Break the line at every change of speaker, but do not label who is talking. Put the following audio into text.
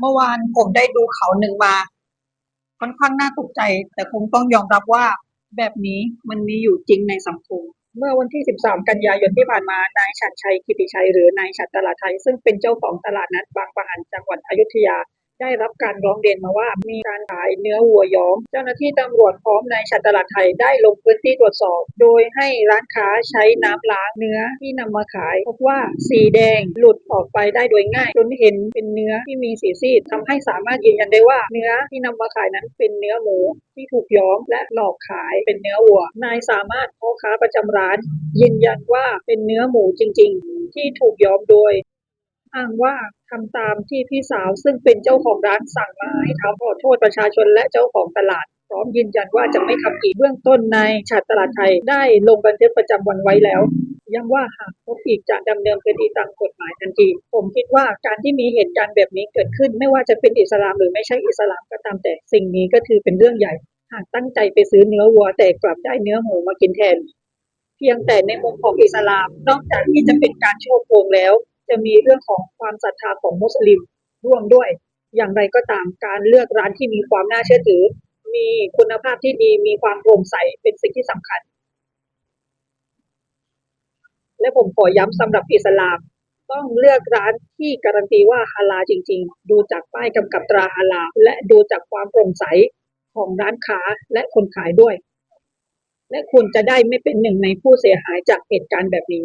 เมื่อวานผมได้ดูเขาหนึ่งมา ค่อนข้างน่าตกใจ แต่คงต้องยอมรับว่าแบบนี้มันมีอยู่จริงในสังคม เมื่อวันที่ 13 กันยายนที่ผ่านมา นายฉัดชัยกิติชัยหรือนายฉัดตลาดไทย ซึ่งเป็นเจ้าของตลาดนัดบางปะหันจังหวัดอยุธยา ได้รับการร้องเรียนมาว่ามีการขายเนื้อวัวย้อม เจ้าหน้าที่ตำรวจพร้อมนายฉัตลาดไทยได้ลงพื้นที่ตรวจสอบ โดยให้ร้านค้าใช้น้ำล้างเนื้อที่นำมาขาย พบว่าสีแดงหลุดออกไปได้โดยง่าย จนเห็นเป็นเนื้อที่มีสีซีดทำให้สามารถยืนยันได้ว่าเนื้อที่นำมาขายนั้นเป็นเนื้อหมูที่ถูกย้อมและหลอกขายเป็นเนื้อวัว นายสามารถพ่อค้าประจำร้าน ยืนยันว่าเป็นเนื้อหมูจริง ๆ ที่ถูกย้อมโดย อ้างว่าทำตามที่พี่สาวซึ่งเป็นเจ้าของร้านสั่งมาให้ทำขอโทษประชาชนและเจ้าของตลาด พร้อมยืนยันว่าจะไม่ทำอีกเบื้องต้นในชาติตลาดไทยได้ลงบันทึกประจำวันไว้แล้วย้ำว่าหากพบอีกจะดำเนินคดีตามกฎหมายทันที ผมคิดว่าการที่มีเหตุการณ์แบบนี้เกิดขึ้น ไม่ว่าจะเป็นอิสลามหรือไม่ใช่อิสลามก็ตามแต่สิ่งนี้ก็คือเป็นเรื่องใหญ่ หากตั้งใจไปซื้อเนื้อวัวแต่กลับได้เนื้อหมูมากินแทน เพียงแต่ในมุมของอิสลาม นอกจากที่จะเป็นการโชว์โกงแล้ว จะมีเรื่องของความศรัทธาของมุสลิมร่วมด้วย อย่างไรก็ตามการเลือกร้านที่มีความน่าเชื่อถือ มีคุณภาพที่ดีมีความโปร่งใสเป็นสิ่งที่สำคัญ และผมขอย้ำสำหรับอิสลาม ต้องเลือกร้านที่การันตีว่าฮาลาจริง ๆ ดูจากป้ายกำกับตราฮาลาและดูจากความโปร่งใสของร้านค้าและคนขายด้วย และคุณจะได้ไม่เป็นหนึ่งในผู้เสียหายจากเหตุการณ์แบบนี้